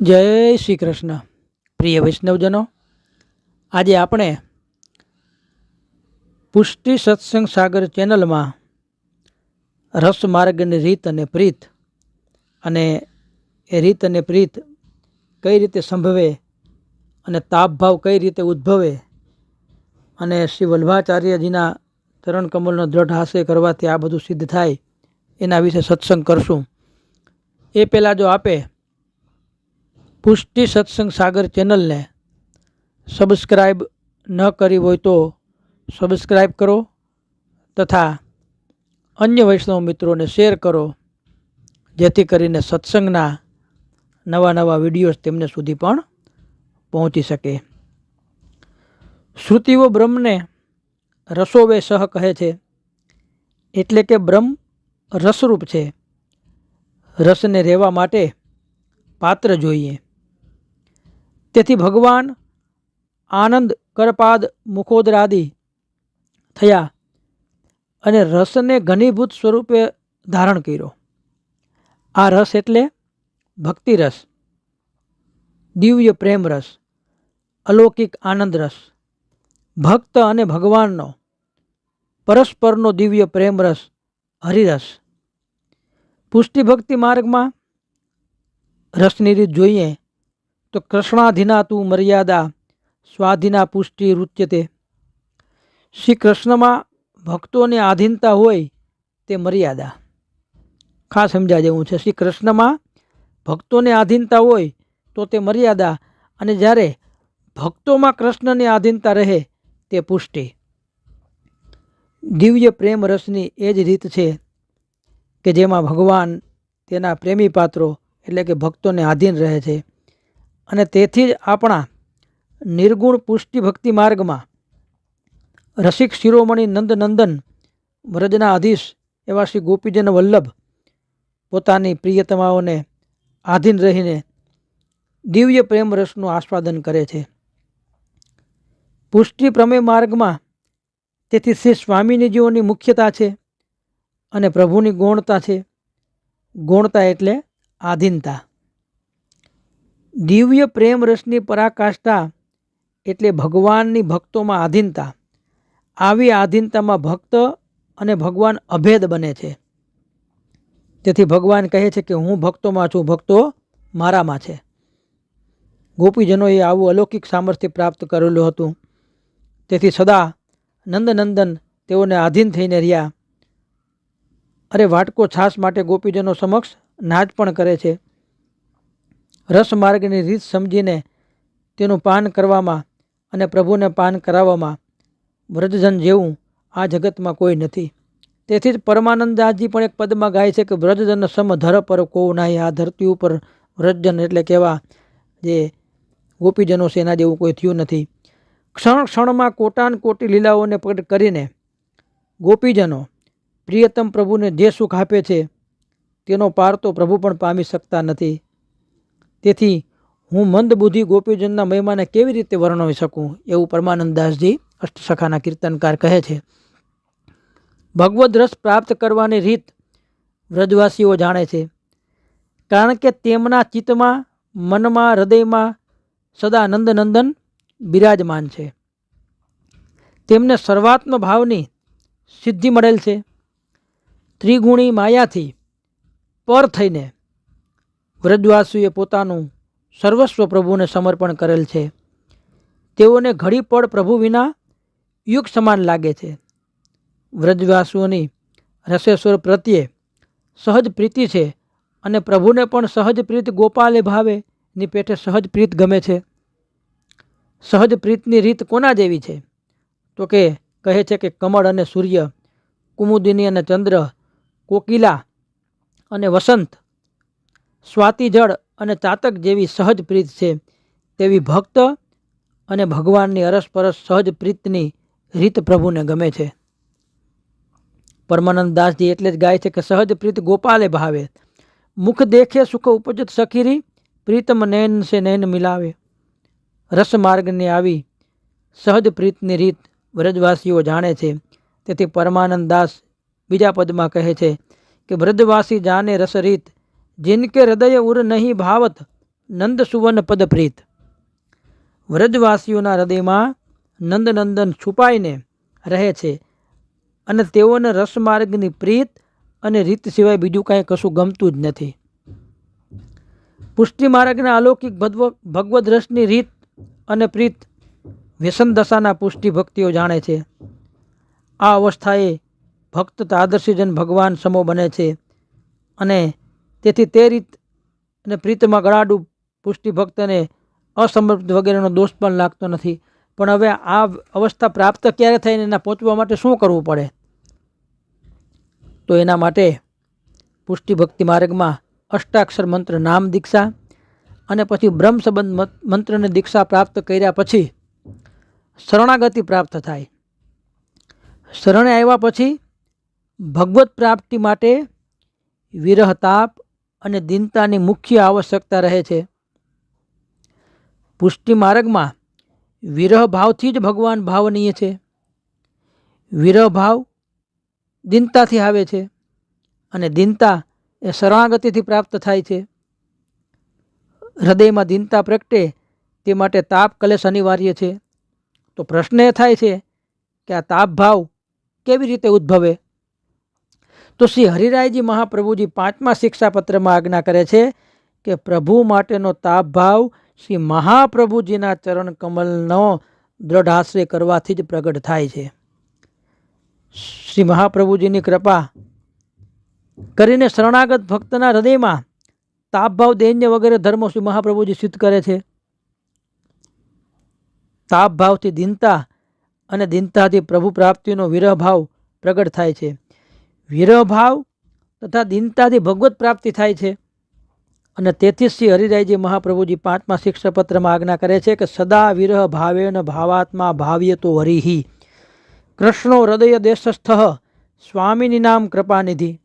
જય શ્રી કૃષ્ણ. પ્રિય વૈષ્ણવજનો, આજે આપણે પુષ્ટિ સત્સંગ સાગર ચેનલમાં રસ માર્ગની રીત અને પ્રીત અને એ રીત અને પ્રીત કઈ રીતે સંભવે અને તાપભાવ કઈ રીતે ઉદ્ભવે અને શ્રી વલ્ભાચાર્યજીના ચરણ કમલનો દ્રઢ હાસ્ય કરવાથી આ બધું સિદ્ધ થાય એના વિશે સત્સંગ કરશું. એ પહેલાં જો આપે પુષ્ટિ સત્સંગ સાગર ચેનલને સબસ્ક્રાઈબ ન કરી હોય તો સબસ્ક્રાઈબ કરો તથા અન્ય વૈષ્ણવ મિત્રોને શેર કરો, જેથી કરીને સત્સંગના નવા નવા વિડીયોઝ તેમને સુધી પણ પહોંચી શકે. શ્રુતિઓ બ્રહ્મને રસોવે સહ કહે છે, એટલે કે બ્રહ્મ રસરૂપ છે. રસને રહેવા માટે પાત્ર જોઈએ. તેથી ભગવાન આનંદ, કરપાદ, મુખોદરાદિ થયા અને રસને ઘનીભૂત સ્વરૂપે ધારણ કર્યો. આ રસ એટલે ભક્તિ રસ, દિવ્ય પ્રેમ રસ, અલૌકિક આનંદ રસ. ભક્ત અને ભગવાનનો, પરસ્પરનો દિવ્ય પ્રેમ રસ હરિરસ પુષ્ટિ ભક્તિ માર્ગમાં રસની રીત જોઈએ તો કૃષ્ણાધીના તું મર્યાદા, સ્વાધીના પુષ્ટિ રૂચ્યતે. શ્રી કૃષ્ણમાં ભક્તોને આધીનતા હોય તે મર્યાદા. ખાસ સમજા જેવું છે. શ્રી કૃષ્ણમાં ભક્તોને આધીનતા હોય તો તે મર્યાદા અને જ્યારે ભક્તોમાં કૃષ્ણની આધીનતા રહે તે પુષ્ટિ. દિવ્ય પ્રેમ રસની એ જ રીત છે કે જેમાં ભગવાન તેના પ્રેમી પાત્રો એટલે કે ભક્તોને આધીન રહે છે. અને તેથી જ આપણા નિર્ગુણ પુષ્ટિ ભક્તિ માર્ગમાં રસિક શિરોમણી નંદનંદન વ્રજના અધીશ એવા શ્રી ગોપીજન વલ્લભ પોતાની પ્રિયતમાઓને આધીન રહીને દિવ્ય પ્રેમ રસનું આસ્વાદન કરે છે. પુષ્ટિ પ્રમેય માર્ગમાં તેથી શ્રી સ્વામિનીજીઓની મુખ્યતા છે અને પ્રભુની ગૌણતા છે. ગૌણતા એટલે આધીનતા. દિવ્ય પ્રેમ રસની પરાકાષ્ઠા એટલે ભગવાનની ભક્તોમાં આધીનતા. આવી આધીનતામાં ભક્ત અને ભગવાન અભેદ બને છે. તેથી ભગવાન કહે છે કે હું ભક્તોમાં છું, ભક્તો મારામાં છે. ગોપીજનોએ આવું અલૌકિક સામર્થ્ય પ્રાપ્ત કરેલું હતું. તેથી સદા નંદનંદન તેઓને આધીન થઈને રહ્યા. અરે વાટકો છાસ માટે ગોપીજનો સમક્ષ નાચ પણ કરે છે. રસ માર્ગની રીત સમજીને તેનું પાન કરવામાં અને પ્રભુને પાન કરાવવામાં વ્રજજન જેવું આ જગતમાં કોઈ નથી. તેથી જ પરમાનંદદાસજી પણ એક પદમાં ગાય છે કે વ્રજજન સમ ધર પર કોવ નાહી. આ ધરતી ઉપર વ્રજજન એટલે કેવા જે ગોપીજનો છે એના જેવું કોઈ થયું નથી. ક્ષણ ક્ષણમાં કોટાન કોટી લીલાઓને પ્રગટ કરીને ગોપીજનો પ્રિયતમ પ્રભુને જે સુખ આપે છે તેનો પાર તો પ્રભુ પણ પામી શકતા નથી. તેથી હું મંદ બુદ્ધિ ગોપીજનના મહિમાને કેવી રીતે વર્ણવી શકું? એવું પરમાનંદદાસજી અષ્ટસખાના કીર્તનકાર કહે છે. ભગવદ રસ પ્રાપ્ત કરવાની રીત વ્રજવાસીઓ જાણે છે. કારણ કે તેમના ચિત્તમાં, મનમાં, હૃદયમાં સદા નંદનંદન બિરાજમાન છે. તેમને સર્વાત્મ ભાવની સિદ્ધિ મળેલ છે. ત્રિગુણી માયાથી પર થઈને વ્રજવાસીઓએ પોતાનું સર્વસ્વ પ્રભુને સમર્પણ કરેલ છે. તેઓને ઘડી પળ પ્રભુ વિના યુગ સમાન લાગે છે. વ્રજવાસીઓની રસેશ્વર પ્રત્યે સહજ પ્રીતિ છે અને પ્રભુને પણ સહજ પ્રીત ગોપાલે ભાવે ની પેટે સહજ પ્રીત ગમે છે. સહજ પ્રીતની રીત કોના જેવી છે? તો કે કહે છે કે કમળ અને સૂર્ય, કુમુદિની અને ચંદ્ર, કોકિલા અને વસંત સ્વાતિ જળ અને ચાતક જેવી સહજ પ્રીત છે. તેવી ભક્ત અને ભગવાનની અરસપરસ સહજ પ્રીતની રીત પ્રભુને ગમે છે. પરમાનંદ દાસજી એટલે જ ગાય છે કે સહજ પ્રીત ગોપાલે ભાવે. મુખ દેખે સુખ ઉપજત સખીરી, પ્રીતમ નૈન સે નયન મિલાવે. રસ માર્ગની આવી સહજ પ્રીતની રીત વ્રજવાસીઓ જાણે છે. તેથી પરમાનંદ દાસ બીજા પદમાં કહે છે કે વ્રજવાસી જાને રસ જિનકે હૃદય ઉર નહીં ભાવત નંદ સુવન પદ પ્રીત વ્રજવાસીઓના હૃદયમાં નંદનંદન છુપાઈને રહે છે અને તેઓને રસમાર્ગની પ્રીત અને રીત સિવાય બીજું કાંઈ કશું ગમતું જ નથી। પુષ્ટિમાર્ગના અલૌકિક અલૌકિક ભગવદ રસની રીત અને પ્રીત વ્યસન દશાના પુષ્ટિ ભક્તિઓ જાણે છે। આ અવસ્થાએ ભક્ત તાદર્શીજન ભગવાન સમો બને છે અને તેથી તે રીત અને પ્રીતમાં ગળાડું પુષ્ટિ ભક્તને અસમર્પિત વગેરેનો દોષ પણ લાગતો નથી. પણ હવે આ અવસ્થા પ્રાપ્ત ક્યારે થઈને એના પહોંચવા માટે શું કરવું પડે? તો એના માટે પુષ્ટિ ભક્તિ માર્ગમાં અષ્ટાક્ષર મંત્ર નામ દીક્ષા અને પછી બ્રહ્મ સંબંધ મંત્રને દીક્ષા પ્રાપ્ત કર્યા પછી શરણાગતિ પ્રાપ્ત થાય. શરણે આવ્યા પછી ભગવત પ્રાપ્તિ માટે વિરહ તાપ અને દિનતાની મુખ્ય આવશ્યકતા રહે છે. પુષ્ટિ માર્ગમાં વિરહ જ ભગવાન ભાવનીય છે. વિરહ ભાવ દિનતાથી આવે છે અને દિનતા એ શરણાગતિથી પ્રાપ્ત થાય છે. હૃદયમાં દિનતા પ્રગટે તે માટે તાપ કલેશ અનિવાર્ય છે. તો પ્રશ્ન એ થાય છે કે આ તાપ ભાવ કેવી રીતે ઉદ્ભવે? તો શ્રી હરિરાયજી મહાપ્રભુજી પાંચમા શિક્ષાપત્રમાં આજ્ઞા કરે છે કે પ્રભુ માટેનો તાપ ભાવ શ્રી મહાપ્રભુજીના ચરણ કમલનો દ્રઢ આશ્રય કરવાથી જ પ્રગટ થાય છે. શ્રી મહાપ્રભુજીની કૃપા કરીને શરણાગત ભક્તના હૃદયમાં તાપભાવ દૈન્ય વગેરે ધર્મો શ્રી મહાપ્રભુજી સિદ્ધ કરે છે. તાપભાવથી દિનતા અને દિનતાથી પ્રભુ પ્રાપ્તિનો વિરહભાવ પ્રગટ થાય છે. વિરહભાવ તથા દિનતાથી ભગવત પ્રાપ્તિ થાય છે. અને તેથી શ્રી હરિરાયજી મહાપ્રભુજી પાંચમા શિક્ષાપત્રમાં આજ્ઞા કરે છે કે સદા વિરહ ભાવેન ભાવાત્મા ભાવ્ય તો હરિહી. કૃષ્ણો હૃદય દેશસ્થ સ્વામીની નામ કૃપાનિધિ.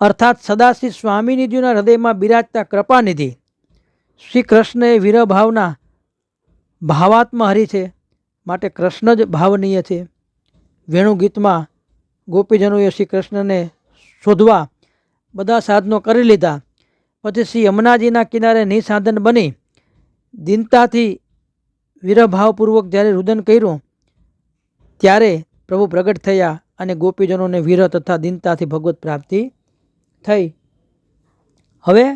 અર્થાત સદા શ્રી સ્વામીનિધિના હૃદયમાં બિરાજતા કૃપાનિધિ. શ્રી કૃષ્ણ એ વિરહ ભાવના ભાવાત્મા હરિ છે. માટે કૃષ્ણ જ ભાવનીય છે. વેણુ ગીતમાં ગોપીજનોએ શ્રી કૃષ્ણને શોધવા બધા સાધનો કરી લીધા. પછી શ્રી યમુનાજીના કિનારે નિસાધન બની. દિનતાથી વિરહભાવપૂર્વક જ્યારે રુદન કર્યું, ત્યારે પ્રભુ પ્રગટ થયા અને ગોપીજનોને વિરહ તથા દિનતાથી ભગવત પ્રાપ્તિ થઈ. હવે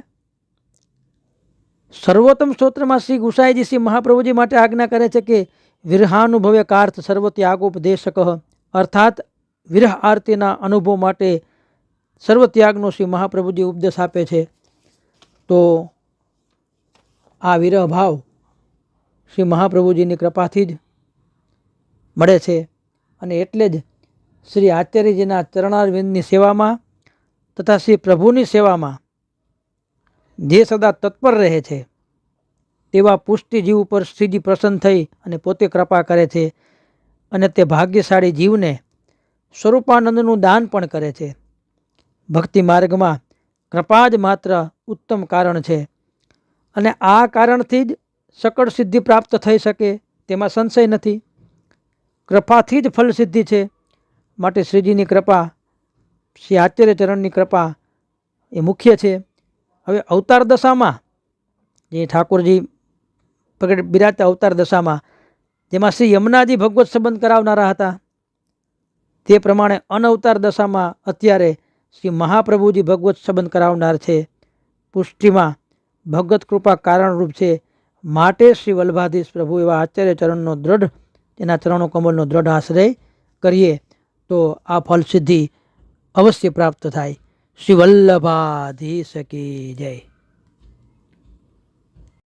સર્વોત્તમ સ્તોત્રમાં શ્રી ગુસાઈજી શ્રી મહાપ્રભુજી માટે આજ્ઞા કરે છે કે વિરહાનુભવે કાર્થ સર્વ ત્યાગોપદેશક અર્થાત વિરહ આરતીના અનુભવ માટે સર્વત્યાગનો શ્રી મહાપ્રભુજી ઉપદેશ આપે છે. તો આ વિરહ ભાવ શ્રી મહાપ્રભુજીની કૃપાથી જ મળે છે. અને એટલે જ શ્રી આચાર્યજીના ચરણારવિંદની સેવામાં તથા શ્રી પ્રભુની સેવામાં જે સદા તત્પર રહે છે, તેવા પુષ્ટિજીવ ઉપર શ્રીજી પ્રસન્ન થઈ અને પોતે કૃપા કરે છે. અને તે ભાગ્યશાળી જીવને સ્વરૂપાનંદનું દાન પણ કરે છે. ભક્તિ માર્ગમાં કૃપા જ માત્ર ઉત્તમ કારણ છે. અને આ કારણથી જ સકળ સિદ્ધિ પ્રાપ્ત થઈ શકે તેમાં સંશય નથી. કૃપાથી જ ફલ સિદ્ધિ છે. માટે શ્રીજીની કૃપા, શ્રી આચાર્ય ચરણની કૃપા એ મુખ્ય છે. હવે અવતાર દશામાં, જે ઠાકોરજી પ્રગટ બિરાજતા અવતાર દશામાં, જેમાં શ્રી યમુનાજી ભગવત સંબંધ કરાવનારા હતા તે પ્રમાણે અનવતાર દશામાં અત્યારે શ્રી મહાપ્રભુજી ભગવત સંબંધ કરાવનાર છે. પુષ્ટિમાં ભગવત કૃપા કારણરૂપ છે. માટે શ્રી વલ્ભાધીશ પ્રભુ એવા આચાર્ય ચરણનો દ્રઢ એના ચરણો કમલનો દ્રઢ આશ્રય કરીએ તો આ ફલ સિદ્ધિ અવશ્ય પ્રાપ્ત થાય. શ્રી વલ્લભાધીશ કી જય.